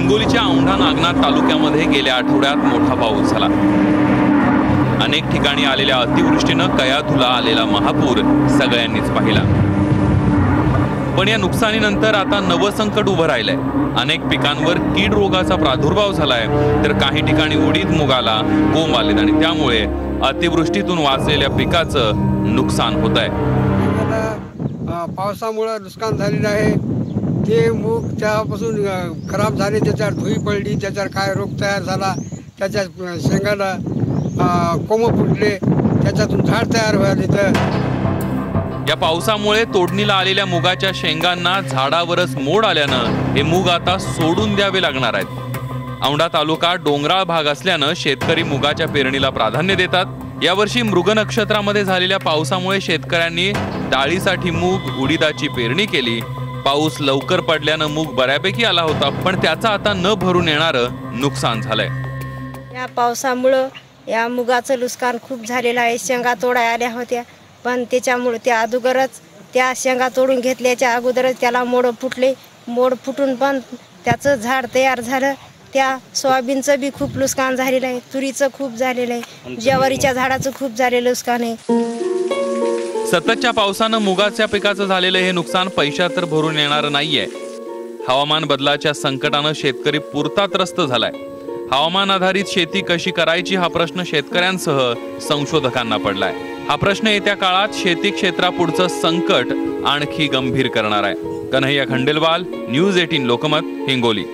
हिंगोलीच्या औंढा नागनाथ तालुक्यामध्ये गेल्या आठवड्यात मोठा पाऊस झाला. अनेक ठिकाणी आलेल्या अतिवृष्टीनं कयाधुला आलेला महापूर सगळ्यांनीच पाहिला. पण या नुकसानीनंतर आता नवं संकट उभं राहिलंय. अनेक पिकांवर कीड रोगाचा प्रादुर्भाव झालाय तर काही ठिकाणी उडीद मुगाला कोंब आलेत आणि त्यामुळे अतिवृष्टीतून वाचलेल्या पिकाचं नुकसान होत आहे पावसामुळं नुकसान झालेलं आहे. ते मूग त्यापासून खराब झाले त्याच्यावर धुई पडली त्याच्यावर काय रोग तयार झाला त्याच्या शेंगाला अ, कोंब फुटले त्याच्यातून झाड तयार व्हायला तर या पावसामुळे तोडणीला आलेल्या मुगाच्या शेंगांना झाडावरच मोड आल्यानं हे मूग आता सोडून द्यावे लागणार आहेत. औंढा तालुका डोंगराळ भाग असल्यानं शेतकरी मुगाच्या पेरणीला प्राधान्य देतात. यावर्षी मृग नक्षत्रामध्ये झालेल्या पावसामुळे शेतकऱ्यांनी डाळीसाठी मूग उडीदाची पेरणी केली. पाऊस लवकर पडल्यानं मूग बऱ्यापैकी आला होता पण त्याचा आता न भरून येणारं नुकसान झालंय. या पावसामुळं या मुगाचं नुकसान खूप झालेलं आहे. शेंगा तोडाय आल्या होत्या पण त्याच्यामुळं त्या अगोदरच त्या शेंगा तोडून घेतल्याच्या अगोदरच त्याला मोड फुटले. मोड फुटून पण त्याचं झाड तयार झालं. त्या सोयाबीनचं बी खूप नुकसान झालेलं आहे तुरीचं खूप झालेलं आहे ज्वारीच्या झाडाचं खूप झालेलं नुकसान आहे. सततच्या पावसानं मुगाच्या पिकाचं झालेलं हे नुकसान पैशात तर भरून येणारं नाहीये. हवामान बदलाच्या संकटानं शेतकरी पुरता त्रस्त झालाय. हवामान आधारित शेती कशी करायची हा प्रश्न शेतकऱ्यांसह संशोधकांना पडलाय. हा प्रश्न येत्या काळात शेती क्षेत्रापुढचं संकट आणखी गंभीर करणार आहे. Kanhaiya Khandelwal news eighteen Lokmat Hingoli.